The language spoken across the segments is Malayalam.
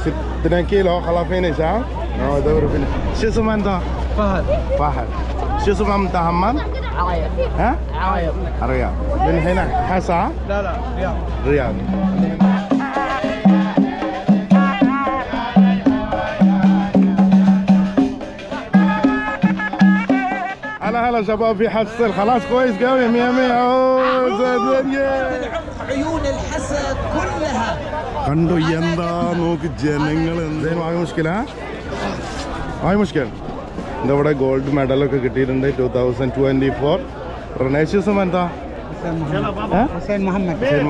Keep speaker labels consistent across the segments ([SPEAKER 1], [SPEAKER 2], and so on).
[SPEAKER 1] ستنا كيلو خلاص فينيش ها؟ آه دور فينيش شو اسمه انت؟
[SPEAKER 2] فهد.
[SPEAKER 1] فهد. شو اسمه انت محمد؟
[SPEAKER 2] عرايب
[SPEAKER 1] ها؟
[SPEAKER 2] عرايب
[SPEAKER 1] الرياض من هنا حسا؟
[SPEAKER 2] لا لا رياض.
[SPEAKER 1] رياض. هلا هلا شباب في حصل. خلاص كويس قوي. مية مية. أوه، زين زين. يه.
[SPEAKER 3] عيون الحسد كلها.
[SPEAKER 1] കണ്ടോ എന്താ നോക്ക് ജനങ്ങൾ എന്തേലും ആകെ മുഷ്കിലാ ആകെ മുഷ്കിൽ. ഇതവിടെ ഗോൾഡ് മെഡലൊക്കെ കിട്ടിയിട്ടുണ്ട് ടു തൗസൻഡ് ട്വന്റി ഫോർ റൊണേഷ്യസും എന്താ?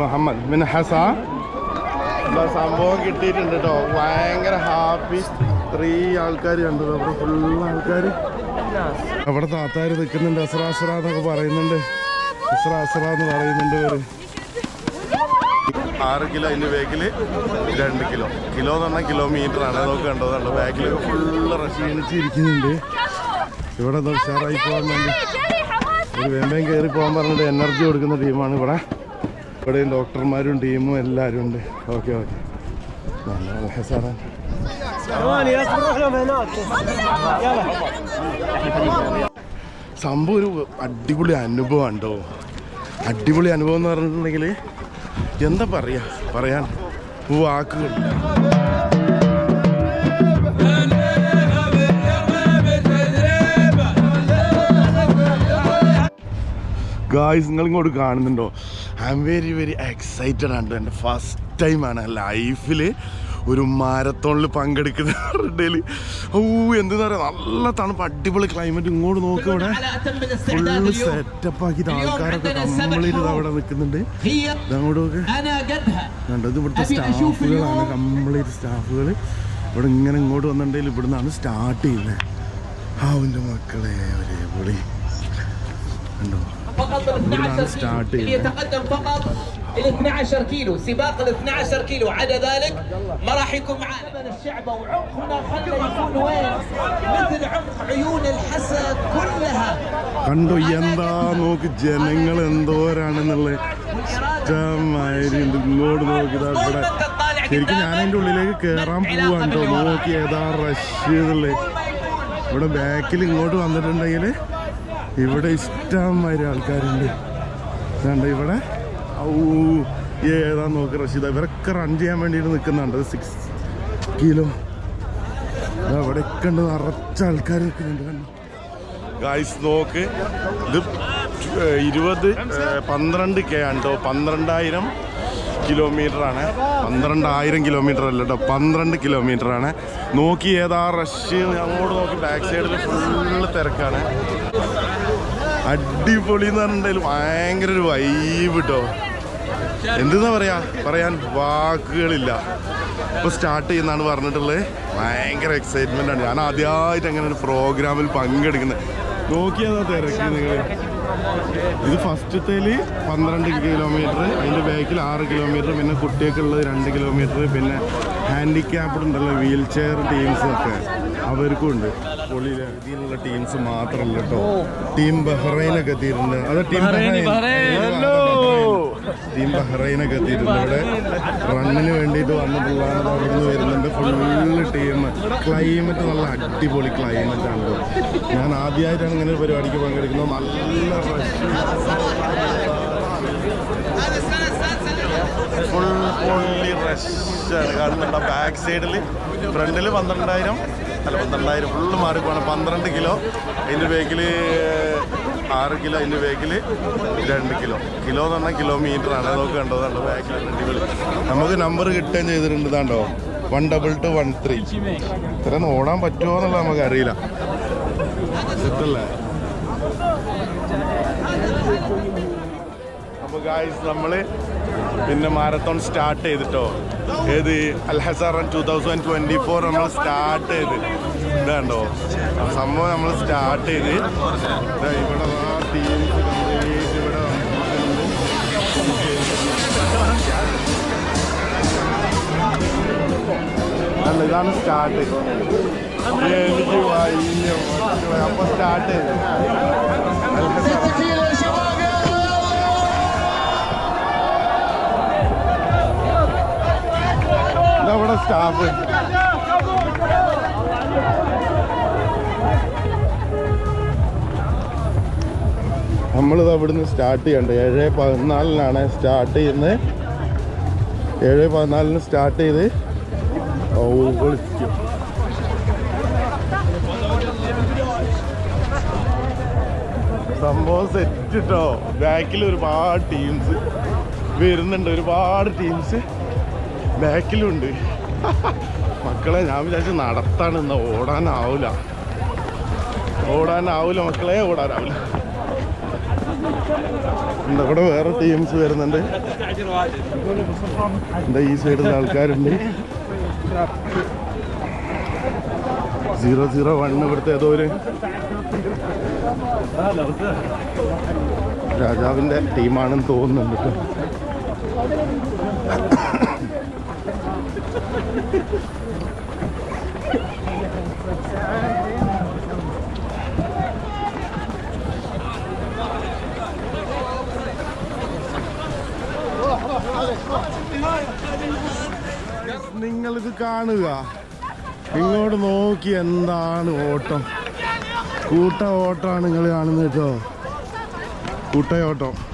[SPEAKER 1] മുഹമ്മദ്. പിന്നെ ഹസാ? സംഭവം കിട്ടിയിട്ടുണ്ട് കേട്ടോ ഭയങ്കര ഹാപ്പി ത്രീ ആൾക്കാർ കണ്ടത്. അവിടെ ഫുൾ ആൾക്കാർ അവിടെ താത്താര് നിൽക്കുന്നുണ്ട് അസ്രാസ്ര എന്നൊക്കെ പറയുന്നുണ്ട്. അസ്രാസ്ര എന്ന് പറയുന്നുണ്ട് ഇവർ. ആറ് കിലോ അതിന്റെ ബാക്കിൽ രണ്ട് കിലോ. കിലോ എന്ന് പറഞ്ഞാൽ കിലോമീറ്റർ ആണ് നമുക്ക് കണ്ടോ? ബാക്കിൽ ഫുള്ള് റഷ് ക്ഷീണിച്ചിരിക്കുന്നുണ്ട് ഇവിടെ എന്തോ ഉഷാറായി പോകാൻ വേണ്ടി. ഒരു വേമ്പേം കയറി പോകാൻ പറഞ്ഞിട്ട് എനർജി കൊടുക്കുന്ന ടീമാണ് ഇവിടെ. ഇവിടെയും ഡോക്ടർമാരും ടീമും എല്ലാവരും ഉണ്ട്. ഓക്കെ ഓക്കെ നല്ല സാറേ സംഭവം ഒരു അടിപൊളി അനുഭവം ഉണ്ടോ? അടിപൊളി അനുഭവം എന്ന് പറഞ്ഞിട്ടുണ്ടെങ്കിൽ എന്താ പറയാ? പറയാൻ വാക്കുകളില്ല ഗായ്സ് നിങ്ങൾ ഇങ്ങോട്ട് കാണുന്നുണ്ടോ? I am very very excited ആണ് എന്റെ ഫസ്റ്റ് ടൈമാണ് ലൈഫിൽ ഒരു മാരത്തോണിൽ പങ്കെടുക്കുന്ന പറഞ്ഞിട്ടേൽ ഓ എന്താ പറയാ നല്ല തണുപ്പ് അടിപൊളി ക്ലൈമറ്റ് ഇങ്ങോട്ട് നോക്ക് ഇവിടെ. ഫുള്ള് സെറ്റപ്പ്
[SPEAKER 3] ആക്കി
[SPEAKER 1] ആൾക്കാരൊക്കെ
[SPEAKER 3] കമ്പിളിരുത്
[SPEAKER 1] അവിടെ നിൽക്കുന്നുണ്ട്. അങ്ങോട്ടൊക്കെ കണ്ടത് ഇവിടുത്തെ സ്റ്റാഫുകളാണ് കമ്പിളിരുത് സ്റ്റാഫുകൾ ഇവിടെ ഇങ്ങനെ ഇങ്ങോട്ട് വന്നിട്ടുണ്ടെങ്കിൽ ഇവിടുന്നാണ് സ്റ്റാർട്ട് ചെയ്യുന്നത് അവന്റെ മക്കളെ ഒരേ പൊളി ഉണ്ടോ
[SPEAKER 3] ഇവിടുന്നാണ് സ്റ്റാർട്ട്
[SPEAKER 1] ചെയ്യുന്നത്
[SPEAKER 3] 12
[SPEAKER 1] نستعد
[SPEAKER 3] كيلو اللي
[SPEAKER 1] إليه.
[SPEAKER 3] يتقدم فقط ال 12 كيلو سباق ال 12 كيلو عدا ذلك ما راح يكون معنا من الشعبة وعمقنا خلى يكون وين مثل عمق عيون الحسد كلها
[SPEAKER 1] കണ്ടോ എന്താ നോക്ക് ജനങ്ങൾ എന്തോരാണെന്നുള്ളത് ഇഷ്ടമാതിരി ഉണ്ട്. ഇങ്ങോട്ട് നോക്കി ഇതാ ഇവിടെ ശരിക്കും ഞാൻ അതിൻ്റെ ഉള്ളിലേക്ക് കയറാൻ പോവാണ് കേട്ടോ നോക്കി ഏതാ റഷ് എന്നുള്ളത് ഇവിടെ ബാക്കിൽ ഇങ്ങോട്ട് വന്നിട്ടുണ്ടെങ്കിൽ ഇവിടെ ഇഷ്ടമാതിരി ആൾക്കാരുണ്ട് ഇതാണ്ട് ഇവിടെ ഔ ഏതാ നോക്ക് റഷീദ. ഇവരൊക്കെ റൺ ചെയ്യാൻ വേണ്ടിയിട്ട് നിൽക്കുന്നുണ്ട്. സിക്സ് കിലോ അവിടെയൊക്കെ ഉണ്ട്. നിറച്ച ആൾക്കാർ നിൽക്കുന്നുണ്ട് ഗായ്സ് നോക്ക്. ഇത് ഇരുപത് പന്ത്രണ്ട് കെ ആണ് കേട്ടോ പന്ത്രണ്ടായിരം കിലോമീറ്റർ ആണ്. പന്ത്രണ്ടായിരം കിലോമീറ്റർ അല്ല കേട്ടോ പന്ത്രണ്ട് കിലോമീറ്റർ ആണ്. നോക്കി ഏതാ റഷ് അങ്ങോട്ട് നോക്കി ബാക്ക് സൈഡിൽ ഫുള്ള് തിരക്കാണ്. അടിപൊളി എന്ന് പറഞ്ഞിട്ടുണ്ടെങ്കിൽ ഭയങ്കര ഒരു വൈബ് കേട്ടോ എന്തെന്നാ പറയാ? പറയാൻ വാക്കുകളില്ല. ഇപ്പൊ സ്റ്റാർട്ട് ചെയ്യുന്നതാണ് പറഞ്ഞിട്ടുള്ളത് ഭയങ്കര എക്സൈറ്റ്മെന്റ് ആണ്. ഞാൻ ആദ്യമായിട്ട് അങ്ങനെ ഒരു പ്രോഗ്രാമിൽ പങ്കെടുക്കുന്നത് നോക്കിയതാ തിരക്ക് നിങ്ങൾ ഇത് ഫസ്റ്റത്തേൽ പന്ത്രണ്ട് കിലോമീറ്റർ അതിന്റെ ബാക്കിൽ ആറ് കിലോമീറ്റർ പിന്നെ കുട്ടികൾക്കുള്ളത് രണ്ട് കിലോമീറ്റർ പിന്നെ ഹാൻഡിക്യാപ്ഡ് ഉണ്ടല്ലോ വീൽ ചെയർ ടീംസ് ഒക്കെ. അവർക്കും ഉണ്ട് പൊളി രീതിയിലുള്ള ടീംസ് മാത്രമല്ല കേട്ടോ ടീം ബഹ്റൈനൊക്കെ എത്തിയിട്ടുണ്ട്. അത് ടീം ടീം ബഹ്റൈനൊക്കെ എത്തിയിട്ടുണ്ട്. ഇവിടെ റണ്ണിന് വേണ്ടിയിട്ട് വന്ന പിള്ളേർ തുടർന്ന് വരുന്നുണ്ട്. ഫുള്ള് ടീം ക്ലൈമറ്റ് നല്ല അടിപൊളി ക്ലൈമറ്റ് ആണ് ഞാൻ ആദ്യമായിട്ടാണ് ഇങ്ങനെ ഒരു പരിപാടിക്ക് പങ്കെടുക്കുന്നത് നല്ല ഫുൾ ഫുള്ളി റഷാണ് കാണുന്നുണ്ട്. ബാക്ക് സൈഡിൽ ഫ്രണ്ടിൽ പന്ത്രണ്ടായിരം. അല്ല പന്ത്രണ്ടായിരം ഫുള്ള് മാറിപ്പോണം പന്ത്രണ്ട് കിലോ അതിന്റെ ബാക്കിൽ ആറ് കിലോ അതിന്റെ ബാക്കിൽ രണ്ട് കിലോ. കിലോ എന്ന് പറഞ്ഞാൽ കിലോമീറ്റർ ആണ്. നോക്ക് കണ്ടോ കണ്ടോ ബാക്കിൽ അടിപൊളി. നമുക്ക് നമ്പർ കിട്ടുകയും ചെയ്തിട്ടുണ്ട് ഇതാണ്ടോ one double two one three ഇത്രയൊന്നും ഓടാൻ പറ്റുമോ എന്നുള്ളത് നമുക്ക് അറിയില്ല. സെറ്റല്ലേ അപ്പോൾ ഗായ്സ് നമ്മൾ പിന്നെ മാരത്തോൺ സ്റ്റാർട്ട് ചെയ്തിട്ടോ. ഏത്? അൽഹസാറൻ ടൂ തൗസൻഡ് ട്വന്റി ഫോർ നമ്മൾ സ്റ്റാർട്ട് ചെയ്ത്. ഇതാണ്ടോ? സംഭവം നമ്മൾ സ്റ്റാർട്ട് ചെയ്ത്. ഇവിടെ അല്ല ഇതാണ് സ്റ്റാർട്ട് എനിക്ക് അപ്പൊ സ്റ്റാർട്ട് ചെയ്ത്. നമ്മുടെ സ്റ്റാഫ് നമ്മളിത് അവിടുന്ന് സ്റ്റാർട്ട് ചെയ്യണ്ട? ഏഴ് പതിനാലിനാണ് സ്റ്റാർട്ട് ചെയ്യുന്നത്. ഏഴ് പതിനാലിന് സ്റ്റാർട്ട് ചെയ്ത്. സംഭവം സെറ്റ് കേട്ടോ ബാക്കിൽ ഒരുപാട് ടീംസ് വരുന്നുണ്ട്. ഒരുപാട് ടീംസ് ബാക്കിലുണ്ട്. മക്കളെ ഞാൻ വിചാരിച്ചു നടത്താണ് ഇന്ന്. ഓടാനാവൂല. ഓടാനാവൂല മക്കളെ ഓടാനാവൂല. എന്താ ഇവിടെ വേറെ ടീംസ് വരുന്നുണ്ട്. എന്താ ഈ സൈഡിൽ ആൾക്കാരുണ്ട്. സീറോ സീറോ വൺ ഇവിടുത്തെ ഏതോ ഒരു രാജാവിന്റെ ടീമാണെന്ന് തോന്നുന്നുണ്ട്. കേട്ടോ നിങ്ങളിത് കാണുക. ഇങ്ങോട്ട് നോക്കി എന്താണ് ഓട്ടം. കൂട്ട ഓട്ടമാണ് നിങ്ങൾ കാണുന്നത് കേട്ടോ. കൂട്ടയോട്ടം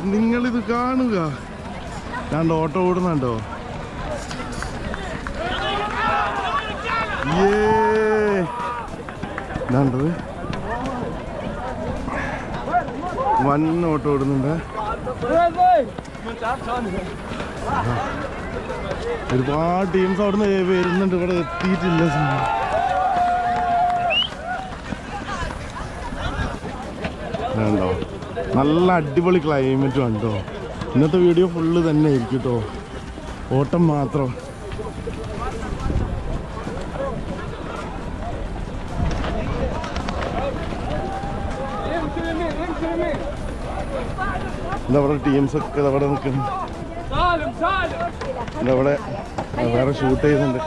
[SPEAKER 1] നിങ്ങളിത് കാണുക. ഞാൻ ഓട്ടം ഓടുന്നുണ്ടോ? ഏണ്ടത് വൻ ഓട്ടം ഓടുന്നുണ്ട്. ഒരുപാട് ടീംസ് അവിടെ നിന്ന് വരുന്നുണ്ട്. ഇവിടെ എത്തിയിട്ടില്ല സിനിമ നല്ല അടിപൊളി ക്ലൈമറ്റും ഉണ്ടോ ഇന്നത്തെ വീഡിയോ ഫുള്ള് തന്നെ ആയിരിക്കും കേട്ടോ ഓട്ടം മാത്രം. ടീംസ് ഒക്കെ ഇതവിടെ ടീംസൊക്കെ
[SPEAKER 2] ഇതവിടെ നിൽക്കുന്നു.
[SPEAKER 1] ഇതവിടെ വേറെ ഷൂട്ട് ചെയ്യുന്നുണ്ട്.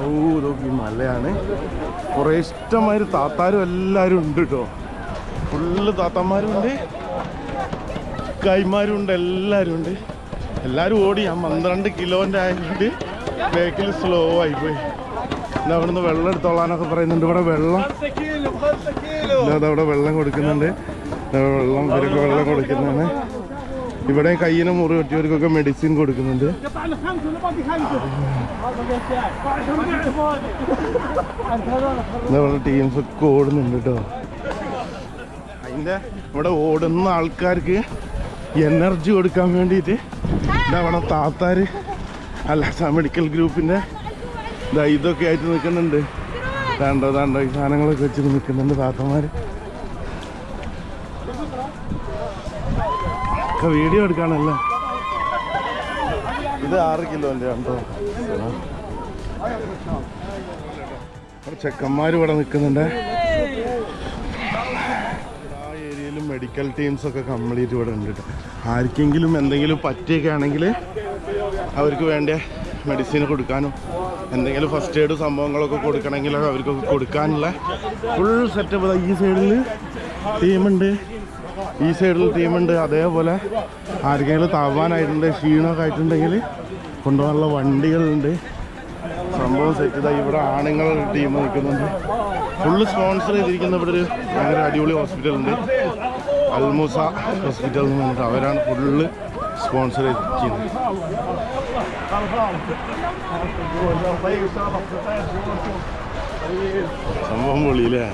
[SPEAKER 1] ഓ മലയാണ്. കുറേ ഇഷ്ടമായൊരു താത്താരും എല്ലാരും ഉണ്ട് കേട്ടോ ഫുള്ള് താത്താന്മാരുണ്ട്. കൈമാരുണ്ട് എല്ലാരും ഉണ്ട്. എല്ലാരും ഓടി ഞാൻ പന്ത്രണ്ട് കിലോന്റെ ആയിട്ട് ബേക്കിൽ സ്ലോ ആയിപ്പോയി അവിടെ നിന്ന് വെള്ളം എടുത്തോളാനൊക്കെ പറയുന്നുണ്ട്. ഇവിടെ വെള്ളം അതവിടെ വെള്ളം കൊടുക്കുന്നുണ്ട്. വെള്ളം ഇവരൊക്കെ വെള്ളം കൊടുക്കുന്നതാണ്. ഇവിടെ കയ്യിനെ മുറി പറ്റിയവർക്കൊക്കെ മെഡിസിൻ കൊടുക്കുന്നുണ്ട്. നമ്മുടെ ടീംസ് ഒക്കെ ഓടുന്നുണ്ട് കേട്ടോ അതിന്റെ ഇവിടെ ഓടുന്ന ആൾക്കാർക്ക് എനർജി കൊടുക്കാൻ വേണ്ടിയിട്ട് ഇതവിടെ താത്താര് താത്താർ അല്ല മെഡിക്കൽ ഗ്രൂപ്പിന്റെ ഇതാ ഇതൊക്കെ ആയിട്ട് നിൽക്കുന്നുണ്ട്. താണ്ടോ താണ്ടോ ഈ സാധനങ്ങളൊക്കെ വെച്ചിട്ട് നിൽക്കുന്നുണ്ട് താത്തമാർ ഒക്കെ വീഡിയോ എടുക്കാണല്ലേ ഇത് ആറ് കിലോന്റെ ഉണ്ടോ ചെക്കന്മാർ ഇവിടെ നിൽക്കുന്നുണ്ട്. ആ ഏരിയയിലും മെഡിക്കൽ ടീംസൊക്കെ കംപ്ലീറ്റ് ഇവിടെ ഉണ്ട് ആർക്കെങ്കിലും എന്തെങ്കിലും പറ്റിയൊക്കെ ആണെങ്കിൽ അവർക്ക് വേണ്ട മെഡിസിൻ കൊടുക്കാനും എന്തെങ്കിലും ഫസ്റ്റ് എയ്ഡ് സംഭവങ്ങളൊക്കെ കൊടുക്കണമെങ്കിൽ അവർക്കൊക്കെ കൊടുക്കാനുള്ള ഫുൾ സെറ്റപ്പ് ഈ സൈഡിൽ ടീമുണ്ട് ഈ സൈഡിൽ ടീമുണ്ട് അതേപോലെ ആർക്കെങ്കിലും താവാനായിട്ടുണ്ട് ക്ഷീണമൊക്കെ ആയിട്ടുണ്ടെങ്കിൽ കൊണ്ടുപോകാനുള്ള വണ്ടികളുണ്ട്. സംഭവം സെറ്റ് ഇതാ ഇവിടെ ആണുങ്ങളുടെ ടീം നിൽക്കുന്നുണ്ട്. ഫുള്ള് സ്പോൺസർ ചെയ്തിരിക്കുന്ന ഇവിടെ ഒരു ഭയങ്കര അടിപൊളി ഹോസ്പിറ്റൽ ഉണ്ട്. അൽമുസ ഹോസ്പിറ്റൽ എന്ന് പറഞ്ഞിട്ട് അവരാണ് ഫുള്ള് സ്പോൺസർ ചെയ്തിരിക്കുന്നത്. സംഭവം പൊളിയില്ലേ?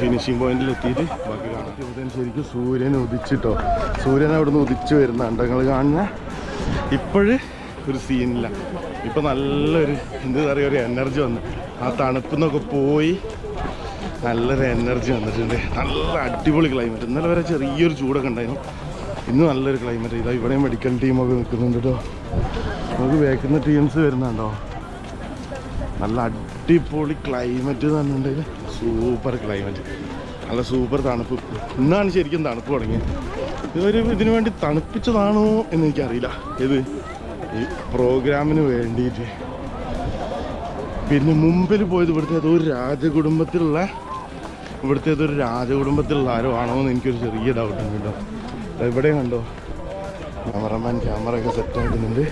[SPEAKER 1] ഫിനിഷിംഗ് പോയിന്റിൽ എത്തിയിട്ട് ബാക്കി കാണാം. ശരിക്കും സൂര്യൻ ഉദിച്ചിട്ടോ? സൂര്യൻ അവിടുന്ന് ഉദിച്ചു വരുന്നുണ്ട് നിങ്ങൾ കാണുന്ന? ഇപ്പോഴ് ഒരു സീനില്ല ഇപ്പം നല്ലൊരു എന്താ പറയുക ഒരു എനർജി വന്നു. ആ തണുപ്പ് നിന്നൊക്കെ പോയി നല്ലൊരു എനർജി വന്നിട്ടുണ്ട്. നല്ല അടിപൊളി ക്ലൈമറ്റ് ഇന്നലെ വരെ ചെറിയൊരു ചൂടൊക്കെ ഉണ്ടായിരുന്നു. ഇന്ന് നല്ലൊരു ക്ലൈമറ്റ് ഇതാ ഇവിടെ മെഡിക്കൽ ടീമൊക്കെ നിൽക്കുന്നുണ്ട് കേട്ടോ നമുക്ക് വേക്കുന്ന ടീംസ് വരുന്നുണ്ടോ? നല്ല അടിപൊളി ക്ലൈമറ്റ് എന്ന് പറഞ്ഞിട്ടുണ്ടെങ്കിൽ സൂപ്പർ ക്ലൈമറ്റ് നല്ല സൂപ്പർ തണുപ്പ്. ഇന്നാണ് ശരിക്കും തണുപ്പ് തുടങ്ങിയത്. ഇതൊരു ഇതിനു വേണ്ടി തണുപ്പിച്ചതാണോ എന്ന് എനിക്കറിയില്ല. ഇത് ഈ പ്രോഗ്രാമിന് വേണ്ടിയിട്ട്. പിന്നെ മുമ്പിൽ പോയത് ഇവിടുത്തെ ഏതോ ഒരു രാജകുടുംബത്തിലുള്ള ഇവിടുത്തെ ഒരു രാജകുടുംബത്തിലുള്ള ആരോ ആണോ എന്ന് എനിക്കൊരു ചെറിയ ഡൗട്ട് ഉണ്ട് കേട്ടോ ഇവിടെ കണ്ടോ? ക്യാമറമാൻ ക്യാമറ ഒക്കെ സെറ്റ് ആക്കുന്നുണ്ട്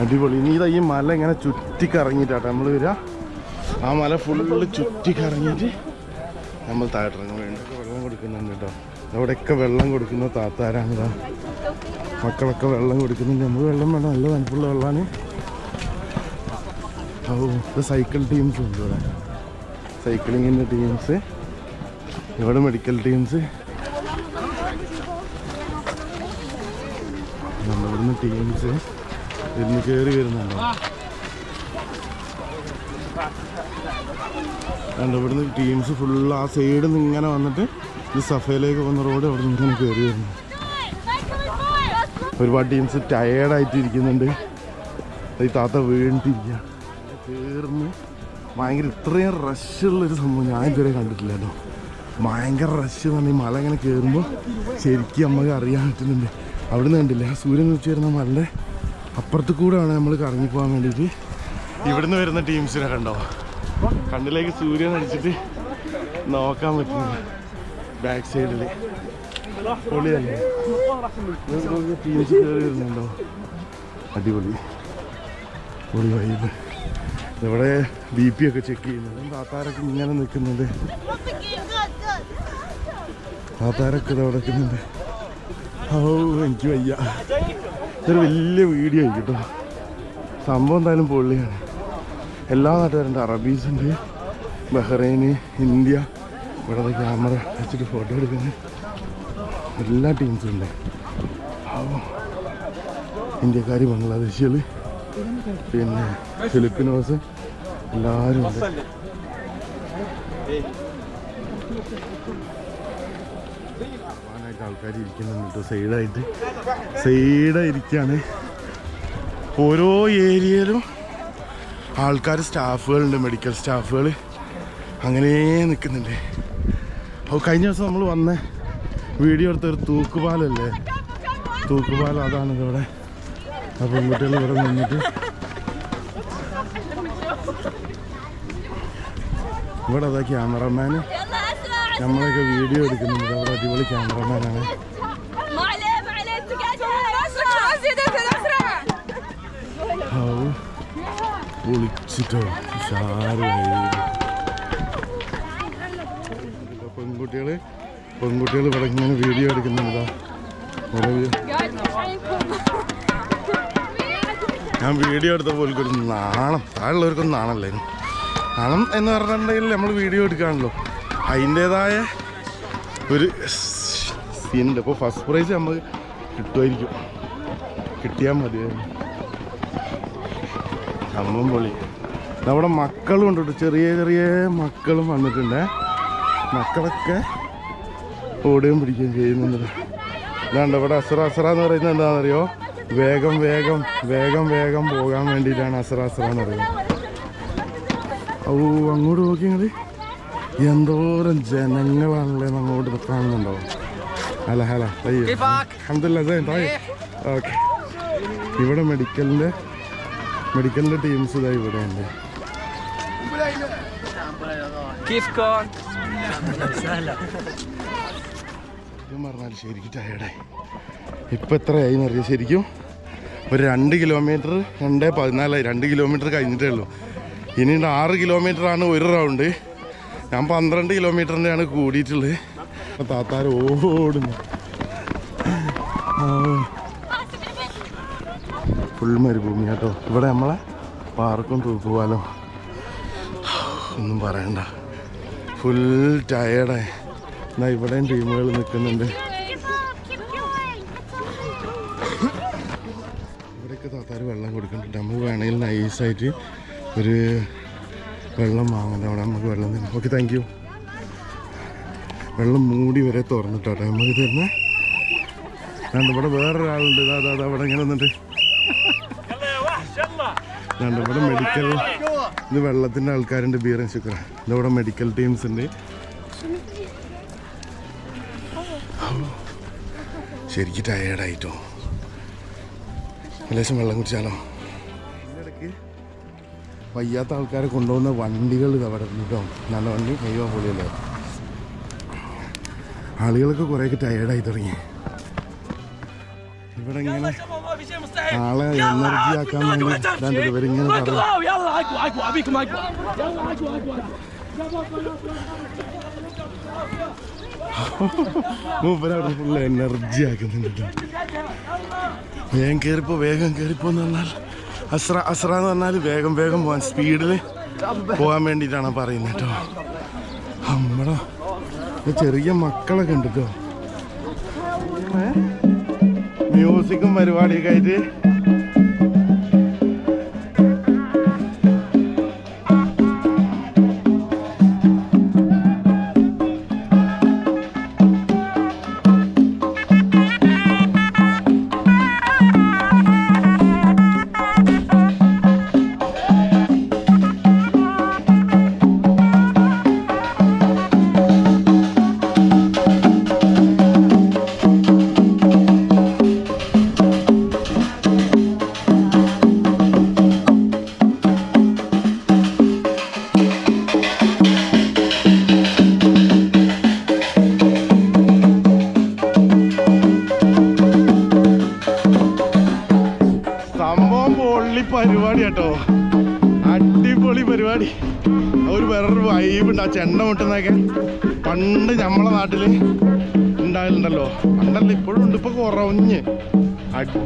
[SPEAKER 1] അടിപൊളി. ഇനി ഇതാ ഈ മല ഇങ്ങനെ ചുറ്റി കറങ്ങിയിട്ടാട്ടോ നമ്മൾ വരിക ആ മല ഫുള്ള് ചുറ്റി കറങ്ങിയിട്ട് നമ്മൾ താഴെ വെള്ളം കൊടുക്കുന്നുണ്ട് കേട്ടോ. അവിടെയൊക്കെ വെള്ളം കൊടുക്കുന്ന താത്താരാണ് ഇതാ. മക്കളൊക്കെ വെള്ളം കൊടുക്കുന്നുണ്ട്. നമ്മൾ വെള്ളം വേണം. നല്ല തണുപ്പുള്ള വെള്ളമാണ് ഓ സൈക്കിൾ ടീംസ് ഉണ്ട് ഇവിടെ. സൈക്ലിങ്ങിന്റെ ടീംസ് ഇവിടെ മെഡിക്കൽ ടീംസ് നമ്മളിവിടുന്ന് ടീംസ് ഇന്ന് കയറി വരുന്നുണ്ടോ കണ്ടോ ഇവിടുന്ന് ടീംസ് ഫുള്ള് ആ സൈഡിൽ നിന്ന് ഇങ്ങനെ വന്നിട്ട് ഈ സഫയിലേക്ക് വന്ന റോഡ് അവിടെ നിന്ന് ഇങ്ങനെ കയറി വരുന്നു. ഒരുപാട് ടീംസ് ടയേർഡായിട്ട് ഇരിക്കുന്നുണ്ട് ഈ താത്ത വീണിട്ടിരിക്കുക കയറുന്നു ഭയങ്കര ഇത്രയും റഷുള്ളൊരു സംഭവം ഞാൻ ഇതുവരെ കണ്ടിട്ടില്ല കേട്ടോ. ഭയങ്കര റഷ് എന്ന് ഈ മല ഇങ്ങനെ കയറുമ്പോൾ ശരിക്കും നമുക്ക് അറിയാൻ പറ്റുന്നുണ്ട്. അവിടെ നിന്ന് കണ്ടില്ല സൂര്യൻ ഉച്ച വരുന്ന മലയുടെ അപ്പുറത്ത് കൂടെയാണ് നമ്മൾ കറങ്ങി പോകാൻ വേണ്ടിയിട്ട്. ഇവിടുന്ന് വരുന്ന ടീംസിനെ കണ്ടോ? കണ്ണിലേക്ക് സൂര്യൻ അടിച്ചിട്ട് നോക്കാൻ പറ്റുന്നില്ല ബാക്ക് സൈഡിൽ പൊളിയല്ലേ? അടിപൊളി. പൊളി വൈബ് ഇവിടെ ബി പി ഒക്കെ ചെക്ക് ചെയ്യുന്നുണ്ട് താത്താരൊക്കെ ഇങ്ങനെ നിൽക്കുന്നുണ്ട്. താത്താരൊക്കെ തുടക്കുന്നുണ്ട് ഓ എനിക്ക് വയ്യ. ഇതൊരു വലിയ വീഡിയോ ആയി സംഭവം എന്തായാലും പൊള്ളിയാണ് എല്ലാ നാട്ടുകാരുണ്ട്. അറബീസ് ഉണ്ട് ബഹ്റൈന് ഇന്ത്യ. ഇവിടെ ക്യാമറ വെച്ചിട്ട് ഫോട്ടോ എടുക്കുന്നത് എല്ലാ ടീംസും ഉണ്ട്. ഇന്ത്യക്കാർ ബംഗ്ലാദേശികൾ പിന്നെ ഫിലിപ്പിനോസ്. എല്ലാവരും ഉണ്ട്. ആൾക്കാർ ഇരിക്കുന്നുണ്ട് സൈഡായിട്ട്. സൈഡായിട്ട് സൈഡായിരിക്കുകയാണ് ഓരോ ഏരിയയിലും ആൾക്കാർ സ്റ്റാഫുകളുണ്ട് മെഡിക്കൽ സ്റ്റാഫുകൾ അങ്ങനെ നിൽക്കുന്നുണ്ട് അപ്പോൾ കഴിഞ്ഞ ദിവസം നമ്മൾ വന്ന വീഡിയോ എടുത്തൊരു തൂക്കുപാലല്ലേ? തൂക്കുപാലം അതാണ് ഇവിടെ അപ്പോൾ കുട്ടികൾ ഇവിടെ നിന്നിട്ട് ഇവിടെ അതാ
[SPEAKER 4] ക്യാമറമാൻ
[SPEAKER 1] നമ്മളൊക്കെ വീഡിയോ എടുക്കുന്നുണ്ട്. അവിടെ അടിപൊളി ക്യാമറമാനാണ് പൊളിച്ചിട്ടോ പെൺകുട്ടികൾ. പെൺകുട്ടികൾ ഇവിടെ ഇങ്ങനെ വീഡിയോ എടുക്കുന്നുണ്ടാ ഞാൻ വീഡിയോ എടുത്തപ്പോൾ ഒരു നാണം. താഴെയുള്ളവർക്കൊന്നും നാണല്ലേ നാണം എന്ന് പറഞ്ഞിട്ടുണ്ടെങ്കിൽ നമ്മൾ വീഡിയോ എടുക്കാണല്ലോ. അതിന്റേതായ ഒരു സീനുണ്ട് അപ്പോൾ ഫസ്റ്റ് പ്രൈസ് നമുക്ക് കിട്ടുമായിരിക്കും കിട്ടിയാൽ മതിയായിരുന്നു സംഭവം പൊളി. നമ്മുടെ മക്കളും ഉണ്ട് ചെറിയ ചെറിയ മക്കളും വന്നിട്ടുണ്ട്. മക്കളൊക്കെ ഓടുകയും പിടിക്കുകയും ചെയ്യുന്നുണ്ട്. ഇതാണ്ട് ഇവിടെ അസറ അസറ എന്ന് പറയുന്നത് എന്താണെന്നറിയോ? വേഗം വേഗം വേഗം വേഗം പോകാൻ വേണ്ടിയിട്ടാണ് അസറ അസറ എന്ന് പറയുന്നത്. ഓ അങ്ങോട്ട് നോക്കി നിങ്ങൾ എന്തോരം ജനങ്ങളാണല്ലേ അങ്ങോട്ട് കാണുന്നുണ്ടോ? അല്ല ഹല ഓക്കെ. ഇവിടെ മെഡിക്കലിന്റെ മെഡിക്കലിന്റെ ടീംസ് ഇതാ
[SPEAKER 5] ഇവിടെയുണ്ട്
[SPEAKER 1] സത്യം പറഞ്ഞാൽ ശരിക്കും ടയേർഡായി ഇപ്പം എത്രയായി എന്നറിയ ശരിക്കും? ഒരു രണ്ട് കിലോമീറ്റർ രണ്ട് പതിനാലായി. രണ്ട് കിലോമീറ്റർ കഴിഞ്ഞിട്ടേ ഉള്ളൂ. ഇനി ആറ് കിലോമീറ്ററാണ് ഒരു റൗണ്ട് ഞാൻ പന്ത്രണ്ട് കിലോമീറ്ററിന്റെയാണ് കൂടിയിട്ടുള്ളത്. താത്താർ ഓടുന്നു. ഫുൾ മരുഭൂമി കേട്ടോ. ഇവിടെ നമ്മളെ പാർക്കും തൂക്കുപാലോ ഒന്നും പറയണ്ട. ഫുൾ ടയേർഡായി എന്നാൽ ഇവിടെയും ടീമുകൾ നിൽക്കുന്നുണ്ട്. ഇവിടെയൊക്കെ താത്താർ വെള്ളം കൊടുക്കുന്നുണ്ട്. നമ്മൾ വേണമെങ്കിൽ നൈസായിട്ട് ഒരു വെള്ളം വാങ്ങണ്ട അവിടെ നമുക്ക് വെള്ളം തരും. ഓക്കെ താങ്ക് യു വെള്ളം മൂടി വരെ തുറന്നിട്ടാട്ടെ നമുക്ക് തരുന്നേ കണ്ട് ഇവിടെ വേറൊരാളുണ്ട്. ഇതാ അതാ അവിടെ ഇങ്ങനെ നിന്നിട്ട്. കണ്ട് ഇവിടെ മെഡിക്കൽ ഇത് വെള്ളത്തിന്റെ ആൾക്കാരുണ്ട് ബീറൻ ശുക്ര ഇതിവിടെ മെഡിക്കൽ ടീംസ് ഉണ്ട്. ശരിക്കും ടയേർഡായിട്ടോ ലേശം വെള്ളം കുടിച്ചാലോ? വയ്യാത്ത ആൾക്കാരെ കൊണ്ടുപോകുന്ന വണ്ടികൾ അവിടെ കേട്ടോ. നല്ല വണ്ടി അയ്യോ പൊളിയല്ലേ? ആളുകളൊക്കെ കുറേയൊക്കെ ടയേർഡായി തുടങ്ങി. ഇവിടെ ഇങ്ങനെ ആളെ എനർജി ആക്കാൻ വേണ്ടി ഇവരിങ്ങനെ മൂപ്പരവിടെ ഫുള്ള് എനർജി ആക്കുന്നുണ്ട് വേഗം കയറിപ്പോ വേഗം കയറിപ്പോ പറഞ്ഞാൽ അസ്ര അസ്ര എന്ന് പറഞ്ഞാൽ വേഗം വേഗം പോകാൻ സ്പീഡിൽ പോകാൻ വേണ്ടിയിട്ടാണ് പറയുന്നത് കേട്ടോ. നമ്മളോ ചെറിയ മക്കളൊക്കെ ഉണ്ട് കേട്ടോ. മ്യൂസിക്കും പരിപാടിയൊക്കെ ആയിട്ട്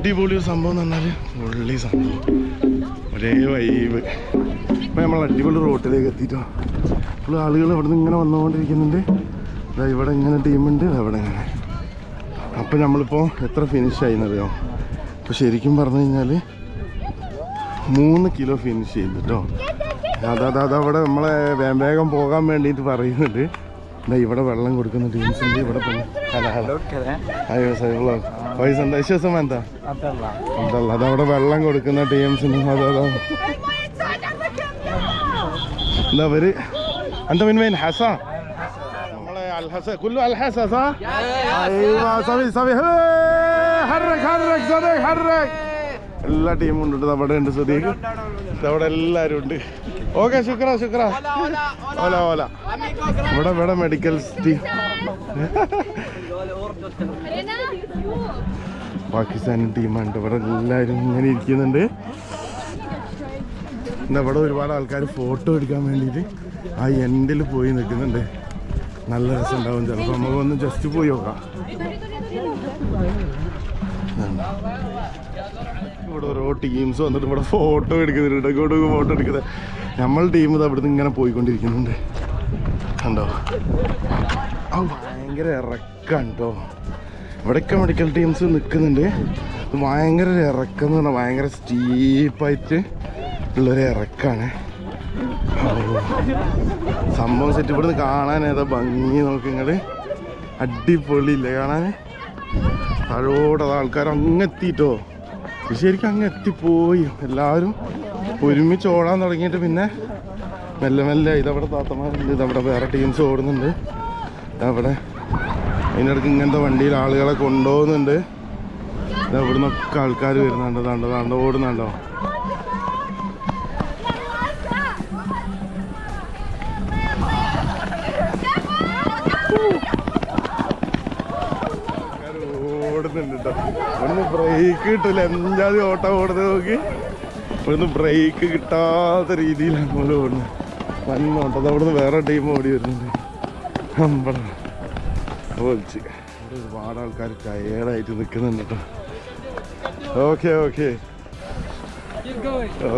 [SPEAKER 1] അടിപൊളി സംഭവം എന്ന് പറഞ്ഞാൽ പൊള്ളി സംഭവം. ഒരേ വൈബ് ഇപ്പൊ നമ്മൾ അടിപൊളി റോട്ടിലേക്ക് എത്തിയിട്ടോ. ഇപ്പോൾ ആളുകൾ അവിടെ നിന്ന് ഇങ്ങനെ വന്നുകൊണ്ടിരിക്കുന്നുണ്ട്. ഇതാ ഇവിടെ ഇങ്ങനെ ടീമുണ്ട് അവിടെ ഇങ്ങനെ. അപ്പോൾ നമ്മളിപ്പോ എത്ര ഫിനിഷ് ആയിന്നറിയോ? അപ്പോൾ ശരിക്കും പറഞ്ഞു കഴിഞ്ഞാൽ മൂന്ന് കിലോ ഫിനിഷ് ചെയ്തു കേട്ടോ അതാ അതാ അതവിടെ അവിടെ നമ്മളെ വേ- വേഗം പോകാൻ വേണ്ടിയിട്ട് പറയുന്നുണ്ട്. ഇവിടെ വെള്ളം കൊടുക്കുന്ന ടീംസ് ഉണ്ട് ഇവിടെ ഹലോ ഹലോ. ഹലോ അയ്യോ സൈബിളോ പൈസ എന്താ? വിശ്വാസം എന്താ? അതല്ല. അതവിടെ വെള്ളം കൊടുക്കുന്ന ടീംസിന് അതോ എന്താ പേര്? എന്താ മിൻമൈൻ ഹസ? നമ്മളെ അൽഹസ അൽഹസ എല്ലാ ടീമും ഉണ്ട് അവിടെ ഉണ്ട് സുദീഖ് അവിടെ ഉണ്ട്. ഓക്കെ ശുക്ര ശുക്ര. ഓല ഓല. ഇവിടെ ഇവിടെ മെഡിക്കൽ ടീം പാകിസ്ഥാനി ടീമുണ്ട്. ഇവിടെ എല്ലാവരും ഇങ്ങനെ ഇരിക്കുന്നുണ്ട്. ഇവിടെ ഒരുപാട് ആൾക്കാർ ഫോട്ടോ എടുക്കാൻ വേണ്ടിയിട്ട് ആ എൻഡിൽ പോയി നിൽക്കുന്നുണ്ട്. നല്ല രസം ഉണ്ടാവും ചിലപ്പോൾ നമുക്കൊന്ന് ജസ്റ്റ് പോയി നോക്കാം. ഇവിടെ ഓരോ ടീംസ് വന്നിട്ട് ഇവിടെ ഫോട്ടോ എടുക്കുന്നുണ്ട്. ഇങ്ങോട്ട് ഫോട്ടോ എടുക്കുന്നത് നമ്മൾ ടീം ഇത് അവിടുന്ന് ഇങ്ങനെ പോയിക്കൊണ്ടിരിക്കുന്നുണ്ട്. കണ്ടോ? ഭയങ്കര ഇറക്കം കേട്ടോ ഇവിടെയൊക്കെ മെഡിക്കൽ ടീംസ് നിൽക്കുന്നുണ്ട്. ഭയങ്കര ഒരു ഇറക്കം എന്ന് പറഞ്ഞാൽ ഭയങ്കര സ്റ്റീപ്പായിട്ട് ഉള്ളൊരു ഇറക്കാണ്. സംഭവം സെറ്റ് ഇവിടുന്ന് കാണാൻ ഏതാ ഭംഗി നോക്കി ഇങ്ങോട്ട് അടിപൊളിയില്ലേ കാണാൻ? താഴോട്ട് അത് ആൾക്കാർ അങ്ങ് എത്തിയിട്ടോ ശരിക്കും അങ്ങ് എത്തിപ്പോയി. എല്ലാവരും ഒരുമിച്ച് ഓടാൻ തുടങ്ങിയിട്ട് പിന്നെ മെല്ലെ മെല്ലെ ഇതവിടെ താത്തമാരുണ്ട്. ഇതവിടെ വേറെ ടീംസ് ഓടുന്നുണ്ട്. ഇതവിടെ അതിനിടയ്ക്ക് ഇങ്ങനത്തെ വണ്ടിയിൽ ആളുകളെ കൊണ്ടുപോകുന്നുണ്ട്. ഇവിടുന്നൊക്കെ ആൾക്കാർ വരുന്നുണ്ട്. തണ്ട തണ്ട ഓടുന്നുണ്ടോ? ഒന്ന് ബ്രേക്ക് കിട്ടില്ല എഞ്ചാതി ഓട്ടം ഓടുന്നത് നോക്കി. ഇവിടുന്ന് ബ്രേക്ക് കിട്ടാത്ത രീതിയിലാണ് ഓടുന്നത്. വൻ ഓട്ടം. അവിടുന്ന് വേറെ ടീം ഓടി വരുന്നുണ്ട്. അമ്പടം. അനുഭവിച്ച്. ഇവിടെ ഒരുപാട് ആൾക്കാർ ടയേർഡായിട്ട് നിൽക്കുന്നുണ്ട് okay okay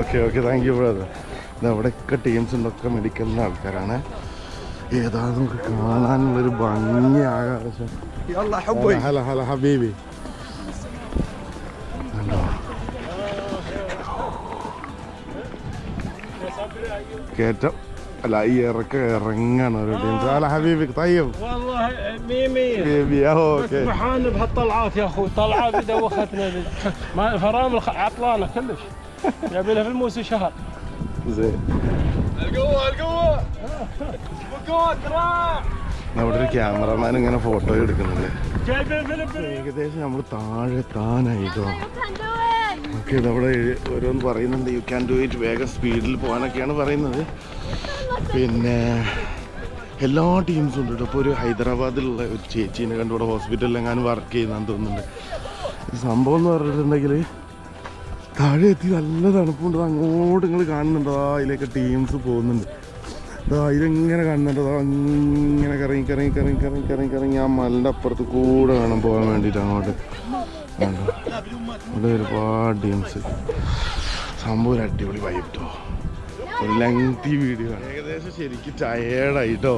[SPEAKER 1] okay okay thank you brother ഇതവിടെയൊക്കെ teams ഉണ്ടൊക്കെ മെഡിക്കലിന് ആൾക്കാരാണ്. ഏതാണ് നമുക്ക് കാണാനുള്ളൊരു ഭംഗി ആകാശം. ഹല ഹല ഹബീബി. കയറ്റം അല്ല ഈ ഇറക്ക ഇറങ്ങാണ് ഓരോ ടീംസ് هلا حبيبي طيب
[SPEAKER 2] والله مية مية
[SPEAKER 1] حبيبي اهو اوكي
[SPEAKER 2] فرحان بهالطلعات يا اخوي طلعه بدوختنا ما فرامل خ- عطلانه كلش يبي لها في الموسم شهر
[SPEAKER 1] زين
[SPEAKER 2] القوه القوه القوه دراع
[SPEAKER 1] അവിടെ ഒരു ക്യാമറമാൻ ഇങ്ങനെ ഫോട്ടോ എടുക്കുന്നുണ്ട്
[SPEAKER 2] جايبين فيلم
[SPEAKER 1] ഏകദേശം നമ്മൾ താഴെ താനായിട്ടോ ഓക്കെ ഇതവിടെ ഓരോന്ന് പറയുന്നുണ്ട് യു ക്യാൻ ഡു ഇറ്റ് വേഗം സ്പീഡിൽ പോകാനൊക്കെയാണ് പറയുന്നത് പിന്നെ എല്ലാ ടീംസും ഉണ്ട് ഇപ്പോൾ ഒരു ഹൈദരാബാദിലുള്ള ഒരു ചേച്ചീനെ കണ്ടു ഇവിടെ ഹോസ്പിറ്റലിൽ എങ്ങാനും വർക്ക് ചെയ്യുന്നതെന്ന് തോന്നുന്നുണ്ട് സംഭവം എന്ന് പറഞ്ഞിട്ടുണ്ടെങ്കിൽ താഴെ എത്തി നല്ല തണുപ്പുണ്ട്. അങ്ങോട്ട് നിങ്ങൾ കാണുന്നുണ്ടോ. അതിലേക്ക് ടീംസ് പോകുന്നുണ്ട്. ഇതാ ഇതിങ്ങനെ കാണുന്നുണ്ട്? ഇങ്ങനെ കറങ്ങി കറങ്ങി കറങ്ങി കറങ്ങി കറങ്ങി കറങ്ങി ആ മലിന്റെ അപ്പുറത്ത് കൂടെ വേണം പോകാൻ വേണ്ടിയിട്ട് അങ്ങോട്ട്. ഇവിടെ ഒരുപാട് ടീംസ് സംഭവം ഒരു അടിപൊളി വൈകിട്ടോ ഒരു ലെങ്തി വീഡിയോ ആണ്. ഏകദേശം ശരിക്കും ടയേർഡായിട്ടോ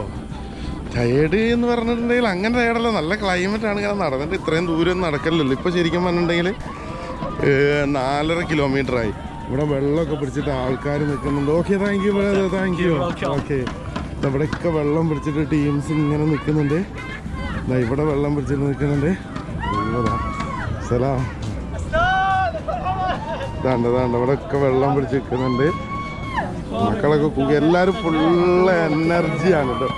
[SPEAKER 1] ടയേർഡ് എന്ന് പറഞ്ഞിട്ടുണ്ടെങ്കിൽ അങ്ങനെ ടയേർഡല്ല നല്ല ക്ലൈമറ്റ് ആണ് ഇങ്ങനെ നടന്നിട്ട് ഇത്രയും ദൂരം നടക്കലല്ലോ ഇപ്പൊ ശരിക്കും പറഞ്ഞിട്ടുണ്ടെങ്കിൽ നാലര കിലോമീറ്റർ ആയി. ഇവിടെ വെള്ളമൊക്കെ പിടിച്ചിട്ട് ആൾക്കാർ നിൽക്കുന്നുണ്ട്. Okay thank you thank you okay ഇവിടെയൊക്കെ വെള്ളം പിടിച്ചിട്ട് ടീംസ് ഇങ്ങനെ നിൽക്കുന്നുണ്ട്. ഇവിടെ വെള്ളം പിടിച്ചിട്ട് നിൽക്കുന്നുണ്ട്. സലാം. ദാണ്ട ദാണ്ട ഇവിടെ ഒക്കെ വെള്ളം പിടിച്ച് നിൽക്കുന്നുണ്ട്. മക്കളൊക്കെ കുക്ക് എല്ലാവരും ഫുള്ള് എനർജിയാണ് കേട്ടോ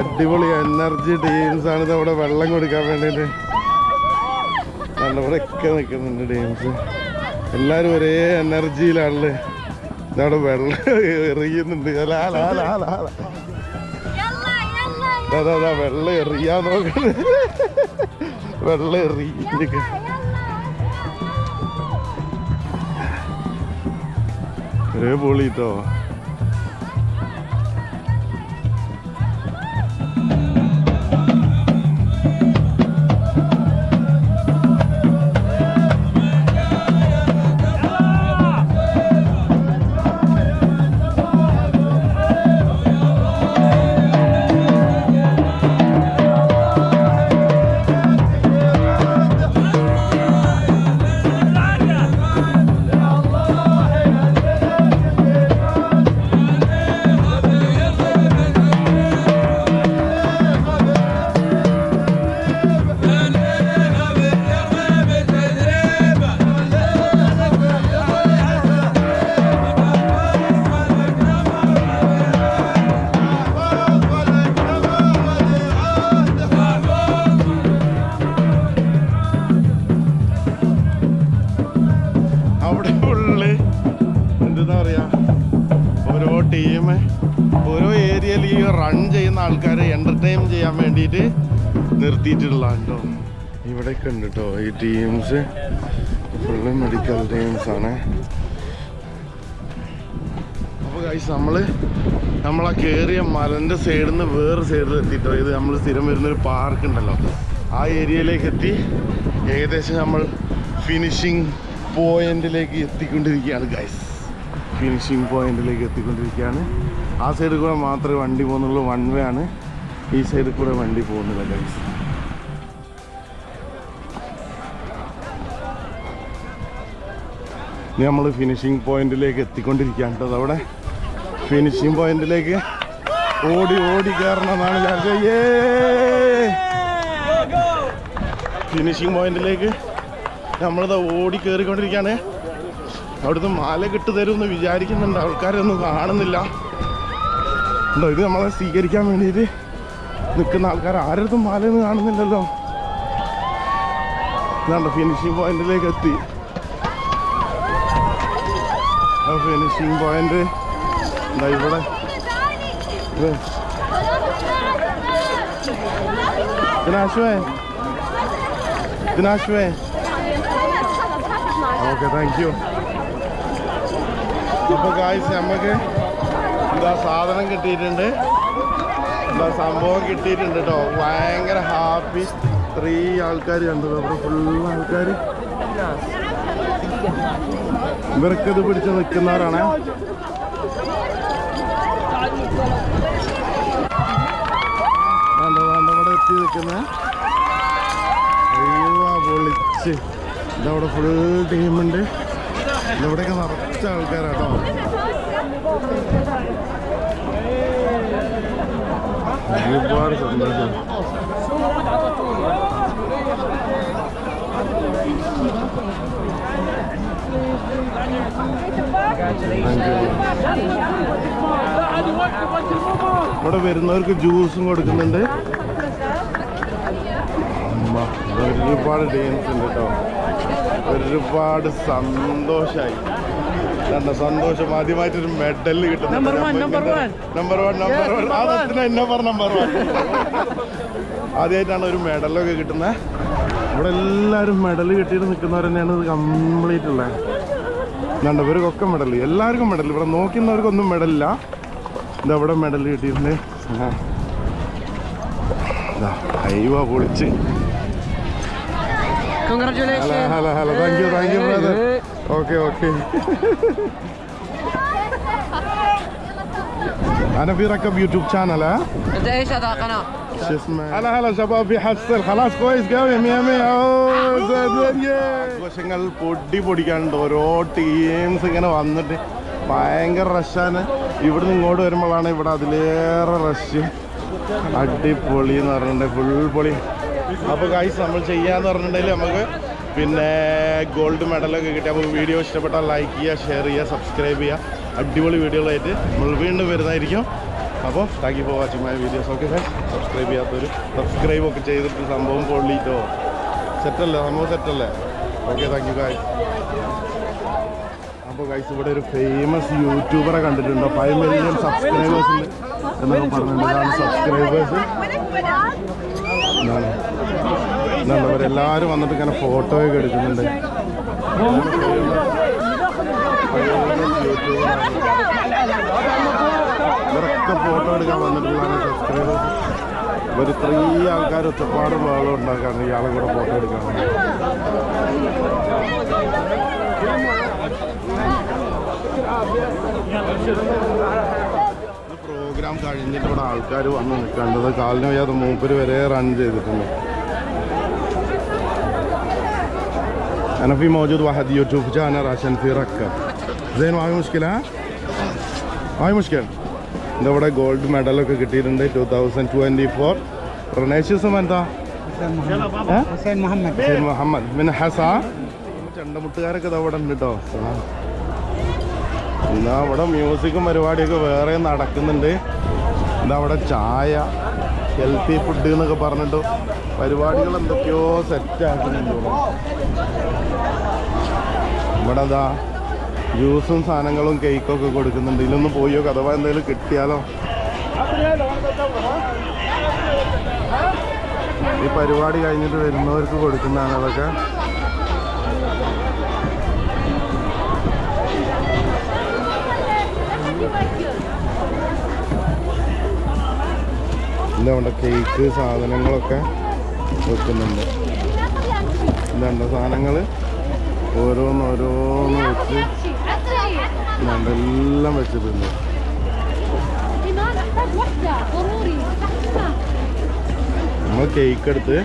[SPEAKER 1] അടിപൊളി എനർജി ടീംസാണ് ഇത് അവിടെ വെള്ളം കൊടുക്കാൻ വേണ്ടിയിട്ട് കണ്ടവിടെയൊക്കെ നിൽക്കുന്നുണ്ട് ടീംസ് എല്ലാവരും ഒരേ എനർജിയിലാണല്ലേ ഇതവിടെ വെള്ളം എറിയുന്നുണ്ട്. അതാ വെള്ളം എറിയാൻ നോക്കുന്നത് വെള്ളം എറിയുന്നു ഒരേ പൊളിട്ടോ ഇവിടെയൊക്കെ ഉണ്ട് കേട്ടോ ഈ ടീംസ് ഫുള്ള് മെഡിക്കൽ ടീംസ് ആണ്. അപ്പോൾ ഗൈസ് നമ്മൾ നമ്മളാ കയറിയ മലന്റെ സൈഡിൽ നിന്ന് വേറെ സൈഡിൽ എത്തിയിട്ടോ ഇത് നമ്മൾ സ്ഥിരം വരുന്നൊരു പാർക്ക് ഉണ്ടല്ലോ. ആ ഏരിയയിലേക്ക് എത്തി. ഏകദേശം നമ്മൾ ഫിനിഷിങ് പോയിന്റിലേക്ക് എത്തിക്കൊണ്ടിരിക്കുകയാണ് ഗൈസ് ഫിനിഷിങ് പോയിന്റിലേക്ക് എത്തിക്കൊണ്ടിരിക്കുകയാണ്. ആ സൈഡിൽ കൂടെ മാത്രമേ വണ്ടി പോകുന്നുള്ളൂ. വൺ വേ ആണ്. ഈ സൈഡിൽ കൂടെ വണ്ടി പോകുന്നില്ല ഗൈസ് ഇനി നമ്മൾ ഫിനിഷിംഗ് പോയിന്റിലേക്ക് എത്തിക്കൊണ്ടിരിക്കുകയാണ് അവിടെ ഫിനിഷിംഗ് പോയിന്റിലേക്ക് ഓടി ഓടി കയറണം എന്നാണ് വിചാരിച്ചത് ഫിനിഷിംഗ് പോയിന്റിലേക്ക് നമ്മളിത് ഓടി കയറിക്കൊണ്ടിരിക്കുകയാണ്. അവിടുന്ന് മാല കിട്ടു തരുമെന്ന് വിചാരിക്കുന്നുണ്ട്. ആൾക്കാരൊന്നും കാണുന്നില്ല. ഇത് നമ്മളെ സ്വീകരിക്കാൻ വേണ്ടിയിട്ട് നിൽക്കുന്ന ആൾക്കാർ ആരടുത്തും മാലയൊന്നും കാണുന്നില്ലല്ലോ. ഇതാണ്ടോ ഫിനിഷിംഗ് പോയിന്റിലേക്ക് എത്തി ആ ഫിനിഷിംഗ് പോയിന്റ് എന്താ ഇവിടെ. ഇത്. ഇതിനാശുവേ ഇതിനാശുവേ ഓക്കെ താങ്ക് യു അപ്പോൾ കാഴ്ച നമുക്ക് എന്താ സാധനം കിട്ടിയിട്ടുണ്ട്. എന്താ സംഭവം കിട്ടിയിട്ടുണ്ട് കേട്ടോ ഭയങ്കര ഹാപ്പി ഇത്രയും ആൾക്കാർ കണ്ടത്. അവിടെ ഫുൾ ആൾക്കാർ ഇവരൊക്കെ ഇത് പിടിച്ച് നിൽക്കുന്നവരാണ്. ഇവിടെ എത്തി നിൽക്കുന്നത് അയ്യോ പൊളിച്ച് ഇതവിടെ ഫുൾ ടീമുണ്ട് ഇവിടെയൊക്കെ നിറച്ച ആൾക്കാരാട്ടോ. ഒരുപാട് സന്തോഷം. ഇവിടെ വരുന്നവർക്ക് ജ്യൂസും കൊടുക്കുന്നുണ്ട്. ഒരുപാട് ഡാൻസ് ഉണ്ട് കേട്ടോ. ഒരുപാട് സന്തോഷായി. കണ്ട സന്തോഷം. ആദ്യമായിട്ടൊരു മെഡൽ കിട്ടുന്നു
[SPEAKER 2] number. Number one
[SPEAKER 1] number one അതത്തിന് number number one ആദ്യമായിട്ടാണ് ഒരു മെഡലൊക്കെ കിട്ടുന്നത്. ഇവിടെ എല്ലാവരും മെഡൽ കിട്ടിയിട്ട് നിൽക്കുന്നവർ തന്നെയാണ് ഇത് കംപ്ലീറ്റ് ഉള്ളത്. കണ്ട ഇവർക്കൊക്കെ മെഡൽ എല്ലാവർക്കും മെഡൽ ഇവിടെ നോക്കുന്നവർക്കൊന്നും മെഡലില്ല ഇതാ ഇവിടെ മെഡൽ കിട്ടിയിട്ടുണ്ട് ആ. ഇതാ ഹൈവ പൊളിച്ച് hello hello hello thank you thank you brother okay okay انا في ركب يوتيوب شانل ها
[SPEAKER 5] انت ايش هذا قناه؟
[SPEAKER 1] شو اسمه هلا هلا شباب في حسن خلاص كويس قوي مية مية أوه، زين ആഘോഷങ്ങൾ പൊടി പൊടിക്കാനുണ്ട് ഓരോ ടീംസ് ഇങ്ങനെ വന്നിട്ട് ഭയങ്കര റഷാണ് ഇവിടുന്ന് ഇങ്ങോട്ട് വരുമ്പോഴാണ് ഇവിടെ അതിലേറെ റഷ് അടിപൊളി എന്ന് പറഞ്ഞിട്ടുണ്ടെങ്കിൽ ഫുൾ പൊളി അപ്പോൾ ഗൈസ് നമ്മൾ ചെയ്യാന്ന് പറഞ്ഞിട്ടുണ്ടെങ്കിൽ നമുക്ക് പിന്നെ ഗോൾഡ് മെഡലൊക്കെ കിട്ടി അപ്പോൾ വീഡിയോ ഇഷ്ടപ്പെട്ടാൽ ലൈക്ക് ചെയ്യുക ഷെയർ ചെയ്യുക സബ്സ്ക്രൈബ് ചെയ്യുക അടിപൊളി വീഡിയോകളായിട്ട് നമ്മൾ വീണ്ടും വരുന്നതായിരിക്കും അപ്പോൾ thank you for watching my videos okay sir subscribe ചെയ്യാത്തൊരു സബ്സ്ക്രൈബ് ഒക്കെ ചെയ്തിട്ട് സംഭവം കൊള്ളിയിട്ടോ സെറ്റല്ലേ സംഭവം സെറ്റല്ലേ ഓക്കെ താങ്ക് യു ഗായ് അപ്പോൾ ഗൈസ് ഇവിടെ ഒരു ഫേമസ് യൂട്യൂബറെ കണ്ടിട്ടുണ്ടോ. ഫൈവ് മില്യൺ സബ്സ്ക്രൈബേഴ്സ് ഉണ്ട് എന്നൊക്കെ പറഞ്ഞിട്ടുണ്ട് സബ്സ്ക്രൈബേഴ്സ് എന്താണ്? അവരെല്ലാവരും വന്നിട്ട് ഇങ്ങനെ ഫോട്ടോ ഒക്കെ എടുക്കുന്നുണ്ട്. ഇവരൊക്കെ ഫോട്ടോ എടുക്കാൻ വന്നിട്ടുള്ളതാണ് സബ്സ്ക്രൈബേഴ്സ് ഇവർ ഇത്രയും ആൾക്കാർ ഒറ്റപ്പാട് വേളം ഉണ്ടാക്കാണ് ഇയാളെ കൂടെ ഫോട്ടോ എടുക്കാൻ വേണ്ടി പ്രോഗ്രാം കഴിഞ്ഞിട്ട് ഇവിടെ ആൾക്കാർ വന്ന് നിൽക്കേണ്ടത് കാലിന് വയ്യാതെ മൂപ്പര് വരെ റൺ ചെയ്തിട്ടുണ്ട് أنا في موجود واحد يوتيوب جانر عشان في ركة زين ما في مشكلة ها؟ ما في مشكلة ഇത് ഇവിടെ ഗോൾഡ് മെഡലൊക്കെ കിട്ടിയിട്ടുണ്ട്. ടു തൗസൻഡ് ട്വന്റി ഫോർ റൊണേഷ്യസും എന്താ മുഹമ്മദ്. മുഹമ്മദ്. പിന്നെ ഹസ? ചണ്ടമുട്ടുകാരൊക്കെ ഇതവിടെ അവിടെ ഉണ്ട് കേട്ടോ എന്നാ അവിടെ മ്യൂസിക്കും പരിപാടിയൊക്കെ വേറെ നടക്കുന്നുണ്ട്. എന്താ അവിടെ ചായ ഹെൽത്തി ഫുഡ് എന്നൊക്കെ പറഞ്ഞിട്ട് പരിപാടികൾ എന്തൊക്കെയോ സെറ്റ് ആക്കുന്നുണ്ട് ഇവിടെ. എന്താ ജ്യൂസും സാധനങ്ങളും കേക്കും ഒക്കെ കൊടുക്കുന്നുണ്ട്. ഇതിലൊന്ന് പോയോ അഥവാ എന്തെങ്കിലും കിട്ടിയാലോ? ഈ പരിപാടി കഴിഞ്ഞിട്ട് വരുന്നവർക്ക് കൊടുക്കുന്നതാണ് അതൊക്കെ. എന്താ കേക്ക് സാധനങ്ങളൊക്കെ വെക്കുന്നുണ്ട്. എന്താണ്ട സാധനങ്ങൾ ഓരോന്നോരോന്ന് ഓരോന്ന് വെച്ച്
[SPEAKER 4] മണ്ടെല്ലാം വെജിറ്റബിൾ
[SPEAKER 1] നമ്മൾ കേക്ക് എടുത്ത്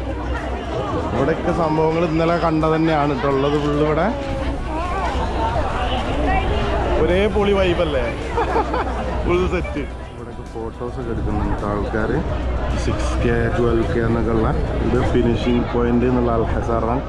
[SPEAKER 1] ഇവിടെയൊക്കെ സംഭവങ്ങൾ ഇന്നലെ കണ്ട തന്നെയാണ് കേട്ടോ. ഫുള്ള് ഇവിടെ. ഒരേ പൊളി വൈബല്ലേ ഫുൾ സെറ്റ് ഇവിടെയൊക്കെ ഫോട്ടോസൊക്കെ എടുക്കുന്നുണ്ട് ആൾക്കാർ. സിക്സ് കെ ട്വൽവ് കെ എന്നൊക്കെ ഉള്ള ഇത് ഫിനിഷിംഗ് പോയിന്റ് എന്നുള്ള അൽഹസാറാണ്